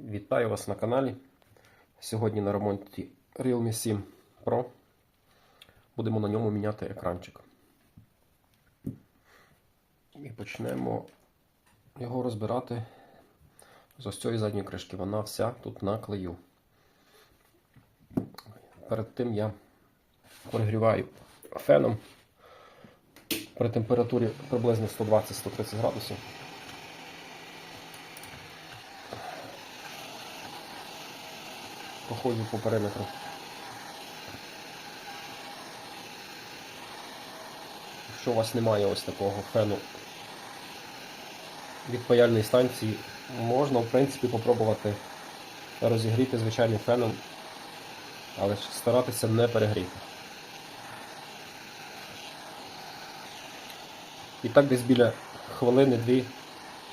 Вітаю вас на каналі. Сьогодні на ремонті Realme 7 Pro. Будемо на ньому міняти екранчик. І почнемо його розбирати з ось цієї задньої кришки. Вона вся тут на клею. Перед тим я прогріваю феном при температурі приблизно 120-130 градусів. Проходжу по периметру. Якщо у вас немає ось такого фену від паяльної станції, можна в принципі попробувати розігріти звичайним феном, але старатися не перегріти. І так десь біля хвилини-дві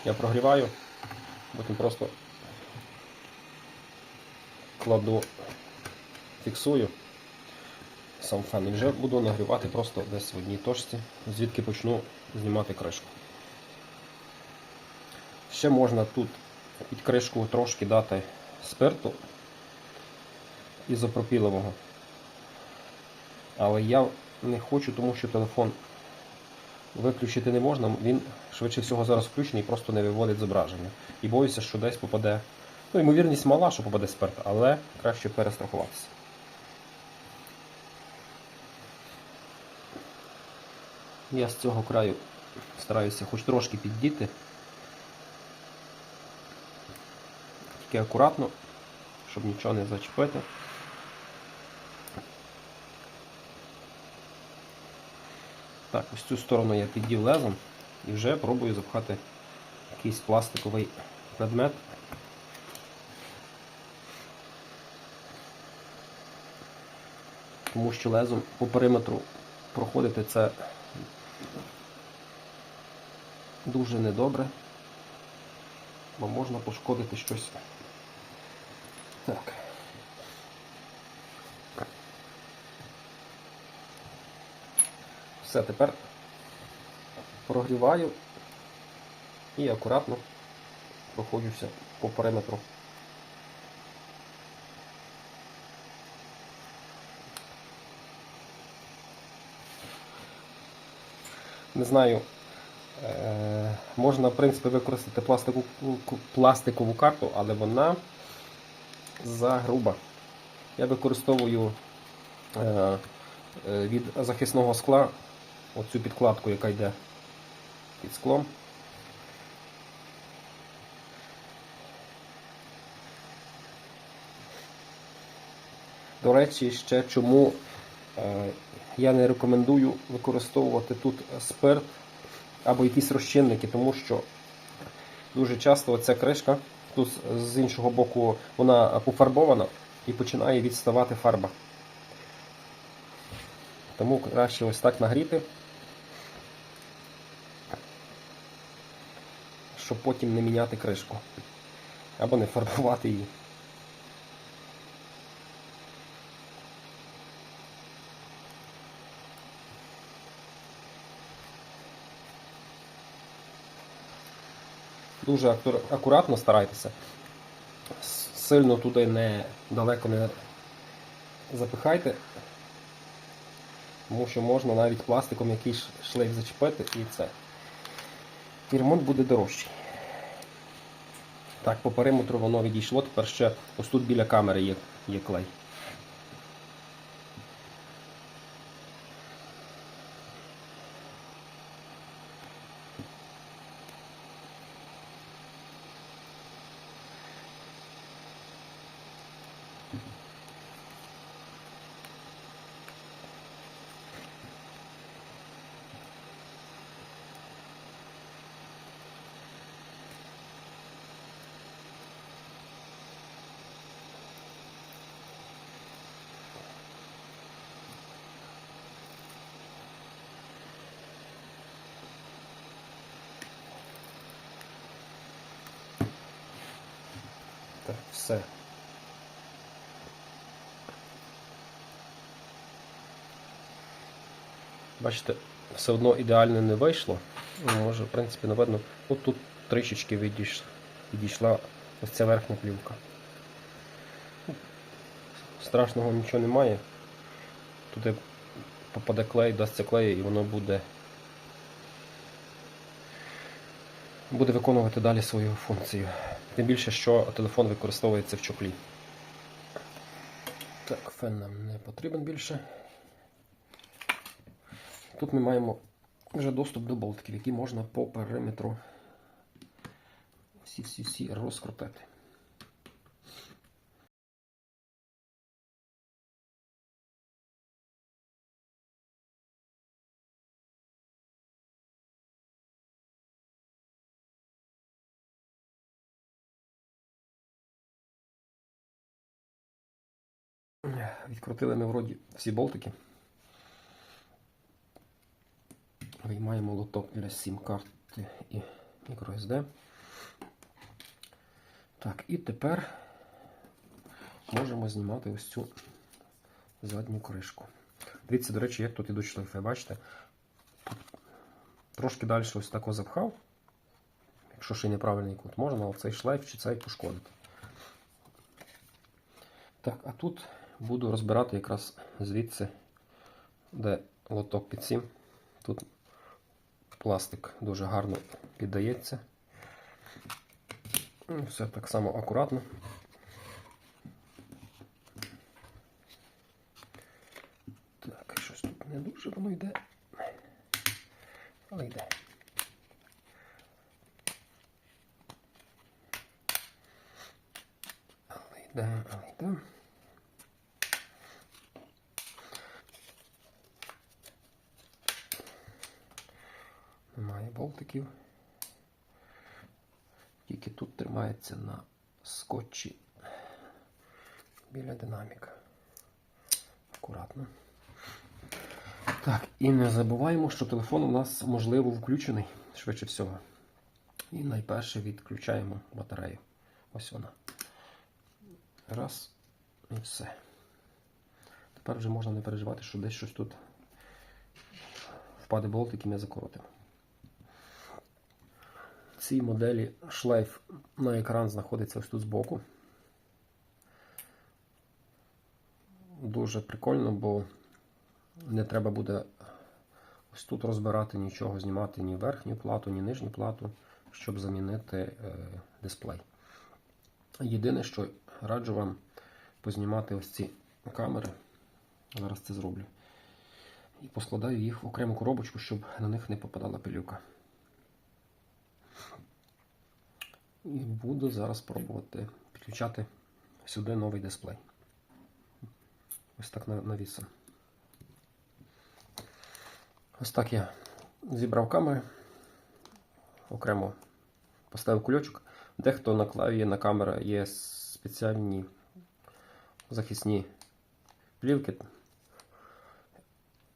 я прогріваю, потім просто кладу, фіксую сам фен і вже буду нагрівати просто десь в одній точці, звідки почну знімати кришку. Ще можна тут під кришку трошки дати спирту ізопропілового. Але я не хочу, тому що телефон виключити не можна, він швидше всього зараз включений і просто не виводить зображення. І боюся, що десь попаде Ну, ймовірність мала, що попаде спирт, але краще перестрахуватися. Я з цього краю стараюся хоч трошки піддіти. Тільки акуратно, щоб нічого не зачепити. Так, ось цю сторону я піддів лезом і вже пробую запхати якийсь пластиковий предмет. Тому що лезом по периметру проходити це дуже недобре, бо можна пошкодити щось. Так. Все, тепер прогріваю і акуратно проходжуся по периметру. Не знаю, е, можна, в принципі, використати пластикову, пластикову карту, але вона загруба. Я використовую е, е, від захисного скла оцю підкладку, яка йде під склом. До речі, ще чому я не рекомендую використовувати тут спирт або якісь розчинники, тому що дуже часто ця кришка тут з іншого боку вона пофарбована і починає відставати фарба. Тому краще ось так нагріти, щоб потім не міняти кришку або не фарбувати її. Дуже акуратно старайтеся. Сильно туди не далеко не запихайте, тому що можна навіть пластиком якийсь шлейф зачепити і це. І ремонт буде дорожчий. Так, по периметру воно відійшло, тепер ще ось тут біля камери є, є клей. Так, все. Бачите, все одно ідеально не вийшло. Ну, Може, в принципі, не видно. От тут трішечки відійш- відійшла ось ця верхня плівка. Страшного нічого немає. Туди попаде клей, дасться клей і воно буде. Буде виконувати далі свою функцію. Тим більше, що телефон використовується в чохлі. Так, фен нам не потрібен більше. Тут ми маємо вже доступ до болтиків, які можна по периметру всі-всі-всі розкрутити. Відкрутили ми вроді всі болтики. Виймаємо лоток для сім-карти і microSD. Так, і тепер можемо знімати ось цю задню кришку. Дивіться, до речі, як тут ідуть шлейфи, бачите? Трошки далі ось тако запхав. Якщо ще неправильний кут, можна цей шлейф чи цей пошкодити. Так, а тут буду розбирати якраз звідси, де лоток під сім. Тут пластик дуже гарно піддається. Ну, Все так само акуратно. Так, щось тут не дуже воно йде. Але йде. Але йде, але йде. Тільки тут тримається на скотчі біля динаміка. Акуратно. Так, і не забуваємо, що телефон у нас можливо включений, швидше всього. І найперше відключаємо батарею. Ось вона. Раз. І все. Тепер вже можна не переживати, що десь щось тут впаде болтик і ми закоротимо. Цій моделі шлейф на екран знаходиться ось тут збоку. Дуже прикольно, бо не треба буде ось тут розбирати нічого, знімати ні верхню плату, ні нижню плату, щоб замінити е, дисплей. Єдине, що раджу вам познімати ось ці камери. Зараз це зроблю. І поскладаю їх в окрему коробочку, щоб на них не попадала пилюка. І буду зараз пробувати підключати сюди новий дисплей. Ось так навісом. Ось так я зібрав камери, окремо поставив кульочок. Дехто на клаві на камеру є спеціальні захисні плівки.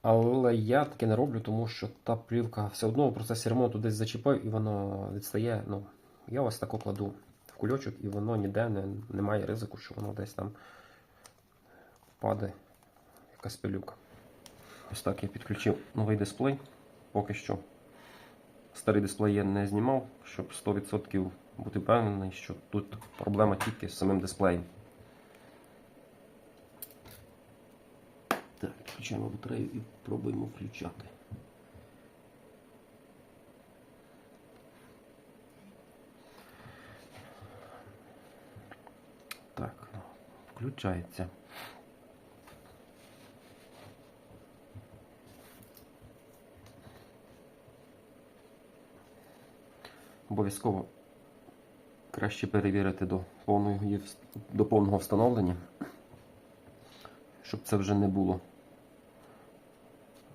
Але я таке не роблю, тому що та плівка все одно в процесі ремонту десь зачіпив і воно відстає. Ну, Я ось тако кладу в кульочок і воно ніде не, немає ризику, що воно десь там впаде якась пилюка. Ось так я підключив новий дисплей. Поки що старий дисплей я не знімав, щоб 100% бути впевнений, що тут проблема тільки з самим дисплеєм. Так, включаємо батарею і пробуємо включати. Так, ну, включається. Обов'язково краще перевірити до повного, до повного встановлення, щоб це вже не було.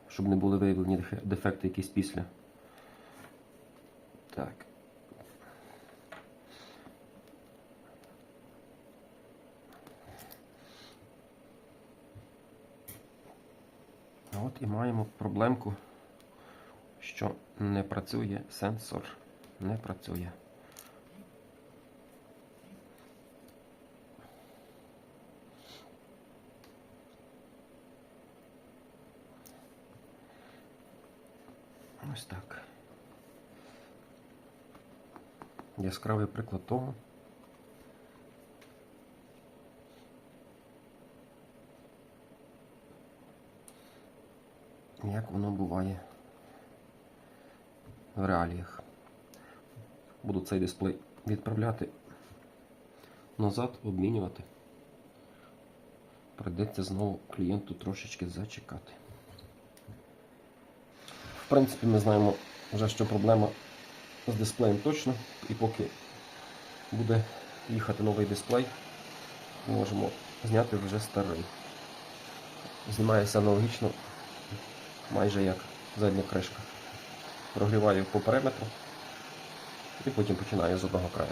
Щоб не були виявлені дефекти якісь після. Так. А От і маємо проблемку, що не працює сенсор. Не працює. Ось так. Яскравий приклад того, як воно буває в реаліях. Буду цей дисплей відправляти назад, обмінювати. Прийдеться знову клієнту трошечки зачекати. В принципі, ми знаємо вже, що проблема з дисплеєм точно, і поки буде їхати новий дисплей, можемо зняти вже старий. Знімається аналогічно, майже як задня кришка. Прогріваю по периметру і потім починаю з одного краю.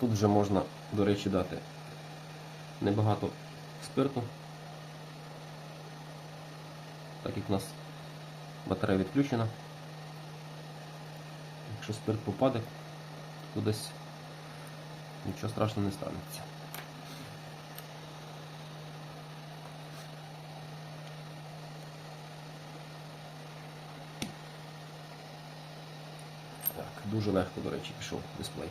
Тут вже можна, до речі, дати небагато спирту, так як у нас батарея відключена. Якщо спирт попаде, то десь нічого страшного не станеться. Дуже легко, до речі, пішов дисплей.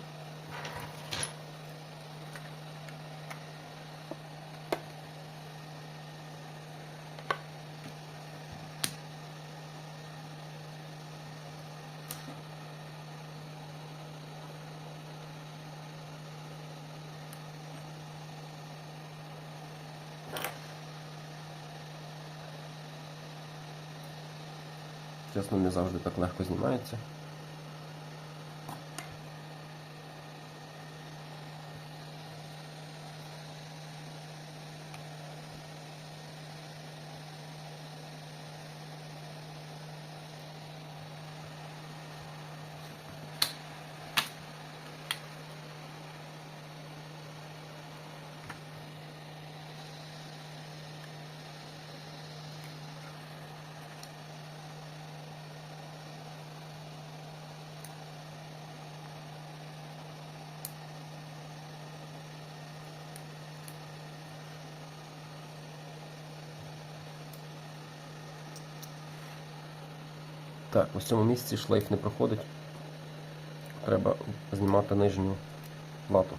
Чесно, не завжди так легко знімається. Так, ось цьому місці шлейф не проходить. Треба знімати нижню лату.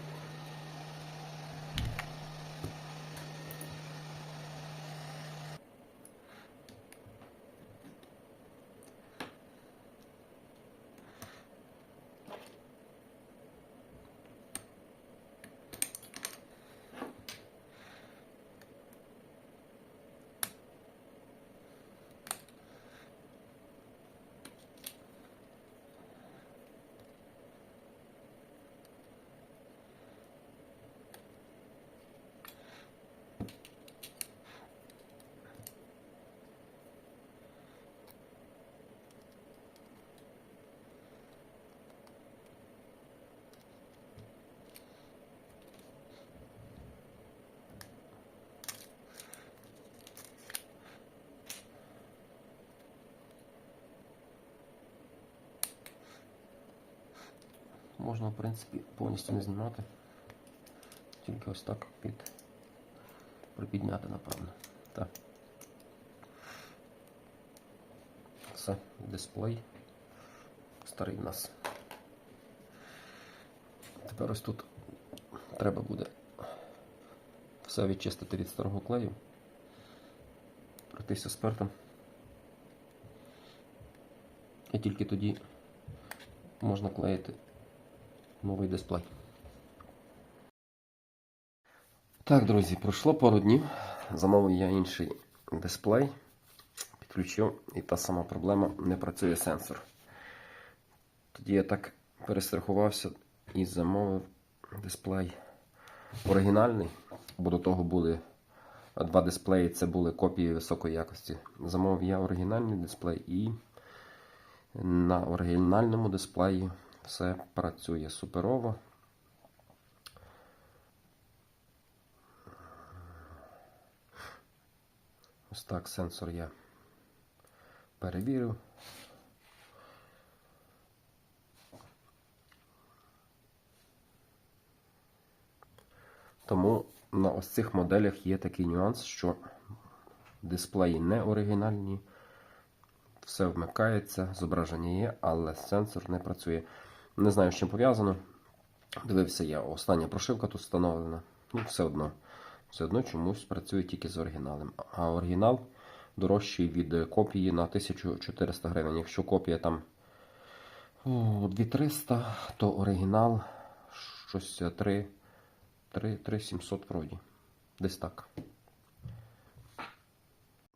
Можна, в принципі, повністю не знімати. Тільки ось так під припідняти, напевно. Так. Це дисплей. Старий в нас. Тепер ось тут треба буде все відчистити від старого клею, пройтися спиртом. І тільки тоді можна клеїти новий дисплей. Так, друзі, пройшло пару днів. Замовив я інший дисплей. Підключив і та сама проблема не працює сенсор. Тоді я так перестрахувався і замовив дисплей оригінальний, бо до того були два дисплеї, це були копії високої якості. Замовив я оригінальний дисплей і на оригінальному дисплеї все працює суперово. Ось так сенсор я перевірив. Тому на ось цих моделях є такий нюанс, що дисплеї не оригінальні, все вмикається, зображення є, але сенсор не працює. Не знаю, з чим пов'язано. Дивився я, остання прошивка тут встановлена. Ну, все одно. Все одно чомусь працює тільки з оригіналом. А оригінал дорожчий від копії на 1400 гривень. Якщо копія там 2300, то оригінал щось 3, 3, 3700 вроді. Десь так.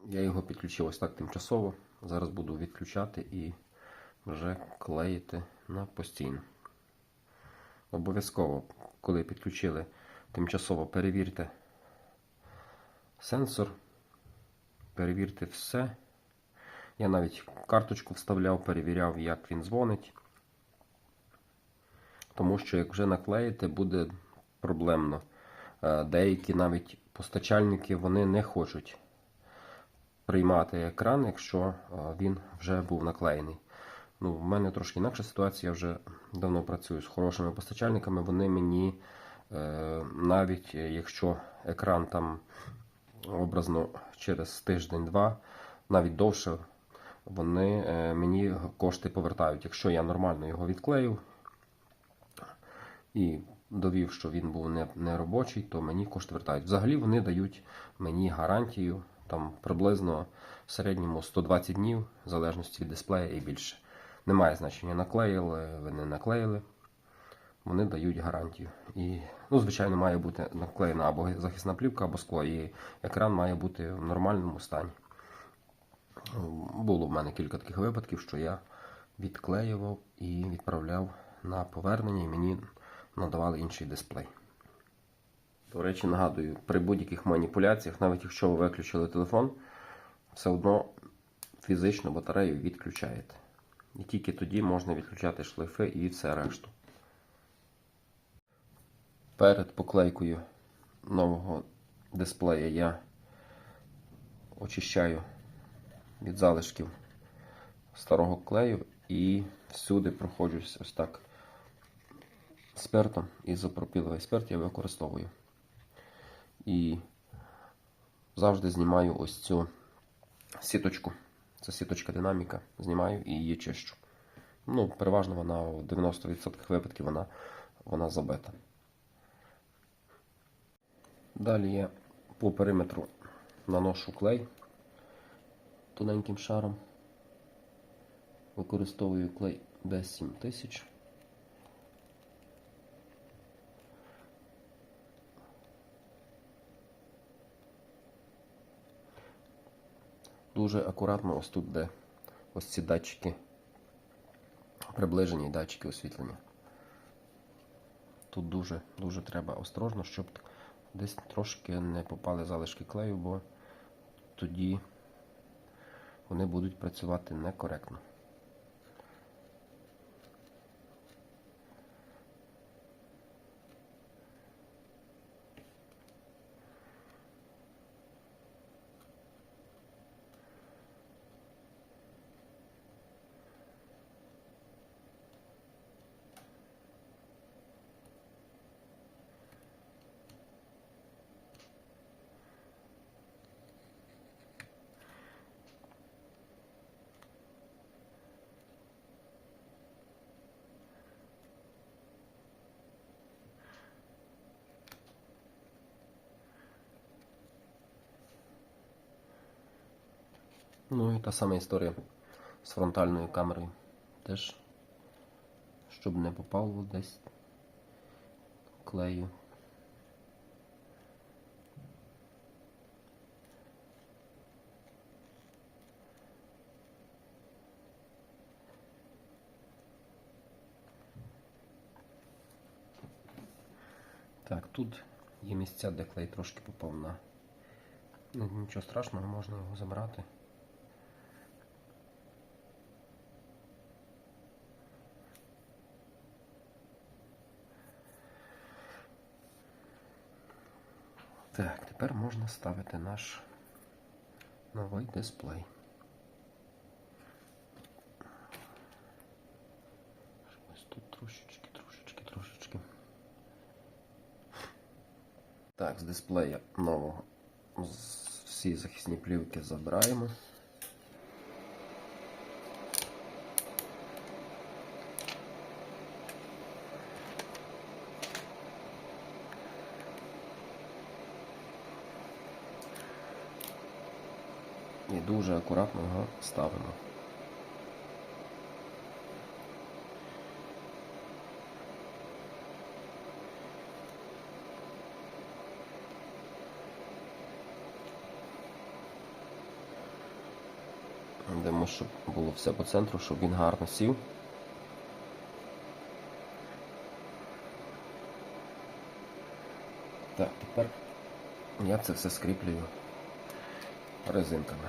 Я його підключив ось так тимчасово. Зараз буду відключати і вже клеїти на постійно. Обов'язково, коли підключили тимчасово, перевірте сенсор, перевірте все. Я навіть карточку вставляв, перевіряв, як він дзвонить. Тому що як вже наклеїте, буде проблемно. Е, Деякі навіть постачальники вони не хочуть приймати екран, якщо е, він вже був наклеєний. Ну, в мене трошки інакша ситуація. Я вже давно працюю з хорошими постачальниками. Вони мені, е, навіть якщо екран там образно через тиждень-два, навіть довше, вони е, мені кошти повертають. Якщо я нормально його відклеїв і довів, що він був не, не робочий, то мені кошти вертають. Взагалі вони дають мені гарантію там приблизно в середньому 120 днів, в залежності від дисплея і більше. Немає значення, наклеїли, ви не наклеїли. Вони дають гарантію. І, ну, звичайно, має бути наклеєна або захисна плівка, або скло, і екран має бути в нормальному стані. Було в мене кілька таких випадків, що я відклеював і відправляв на повернення, і мені надавали інший дисплей. До речі, нагадую, при будь-яких маніпуляціях, навіть якщо ви виключили телефон, все одно фізично батарею відключаєте. І тільки тоді можна відключати шлейфи і все решту. Перед поклейкою нового дисплея я очищаю від залишків старого клею і всюди проходжусь ось так спиртом. Ізопропіловий спирт я використовую. І завжди знімаю ось цю сіточку. Це сіточка динаміка. Знімаю і її чищу. Ну, переважно вона в 90% випадків вона, вона забита. Далі я по периметру наношу клей тоненьким шаром. Використовую клей B7000. Дуже акуратно ось тут, де ось ці датчики, приближені датчики освітлення. Тут дуже дуже треба осторожно, щоб десь трошки не попали залишки клею, бо тоді вони будуть працювати некоректно. Ну і та сама історія з фронтальною камерою. Теж, щоб не попало десь клею. Так, тут є місця, де клей трошки попав на. Ну, нічого страшного, можна його забрати. Так, тепер можна ставити наш новий дисплей. Ось тут трошечки, трошечки, трошечки. Так, з дисплея нового всі захисні плівки забираємо. Дуже акуратно його ставимо. Йдемо, щоб було все по центру, щоб він гарно сів. Так, тепер я це все скріплюю резинками.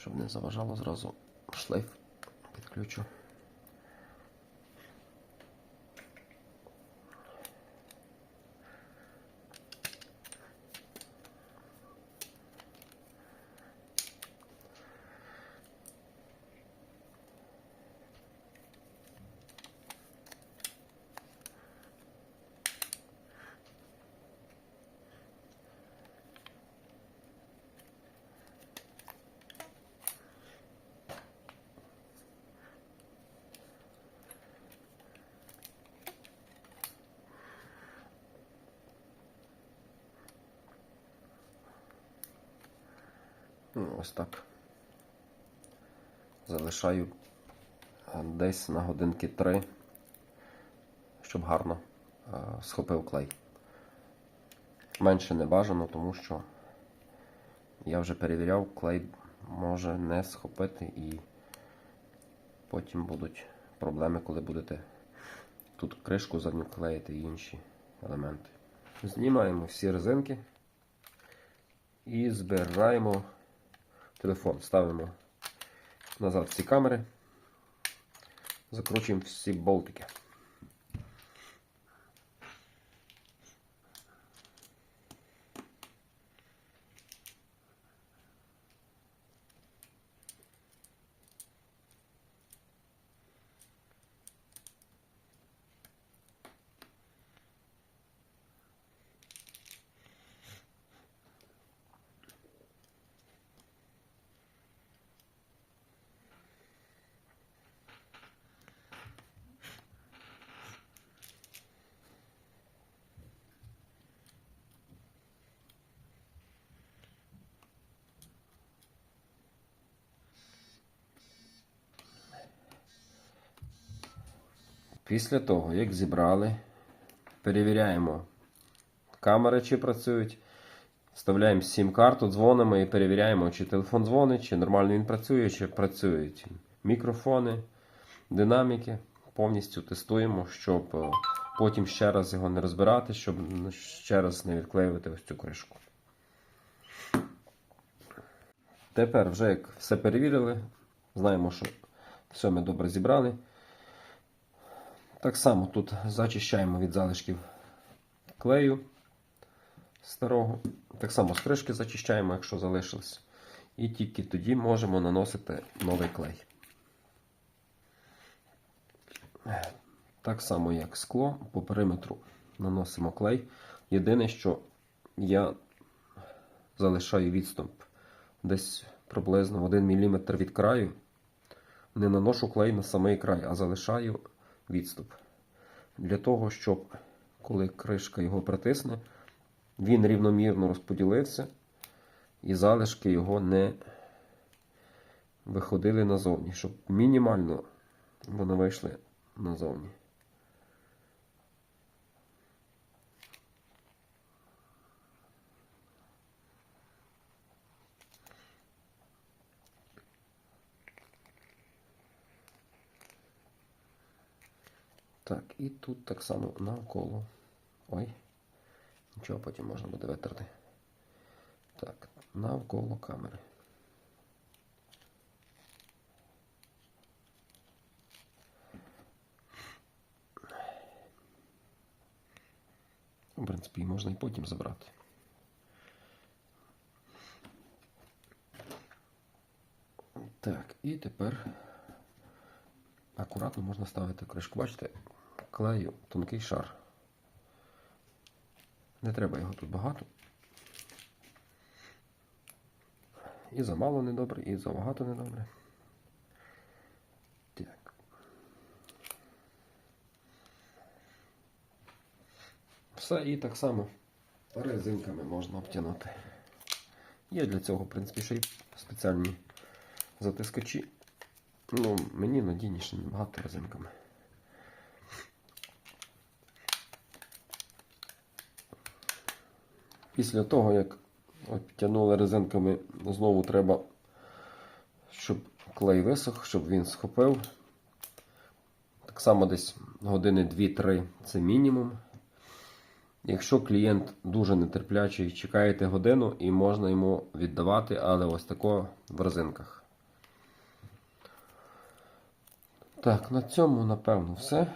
Щоб не заважало зразу шлейф підключу. Ну, ось так. Залишаю е, десь на годинки 3, щоб гарно е, схопив клей. Менше не бажано, тому що я вже перевіряв, клей може не схопити і потім будуть проблеми, коли будете тут кришку задню клеїти і інші елементи. Знімаємо всі резинки і збираємо телефон. Ставимо назад всі камери, закручуємо всі болтики. Після того, як зібрали, перевіряємо камери, чи працюють. Вставляємо сім-карту, дзвонимо і перевіряємо, чи телефон дзвонить, чи нормально він працює, чи працюють мікрофони, динаміки. Повністю тестуємо, щоб е, потім ще раз його не розбирати, щоб ще раз не відклеювати ось цю кришку. Тепер, вже як все перевірили, знаємо, що все ми добре зібрали. Так само тут зачищаємо від залишків клею старого. Так само з кришки зачищаємо, якщо залишилось. І тільки тоді можемо наносити новий клей. Так само, як скло, по периметру наносимо клей. Єдине, що я залишаю відступ десь приблизно 1 мм від краю. Не наношу клей на самий край, а залишаю відступ. Для того, щоб коли кришка його притисне, він рівномірно розподілився і залишки його не виходили назовні, щоб мінімально вони вийшли назовні. Так, і тут так само навколо. Ой, нічого потім можна буде витерти. Так, навколо камери. В принципі, можна і потім забрати. Так, і тепер акуратно можна ставити кришку. Бачите, клею тонкий шар. Не треба його тут багато. І замало недобре, і забагато недобре. Так. Все і так само резинками можна обтягнути. Є для цього, в принципі, ще й спеціальні затискачі. Ну, мені надійніше набагато резинками. Після того, як обтягнули резинками, знову треба, щоб клей висох, щоб він схопив. Так само десь години 2-3 це мінімум. Якщо клієнт дуже нетерплячий, чекаєте годину і можна йому віддавати, але ось тако в резинках. Так, на цьому, напевно, все.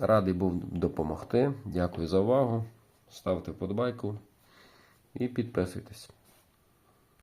Радий був допомогти. Дякую за увагу. Ставте вподобайку і підписуйтесь.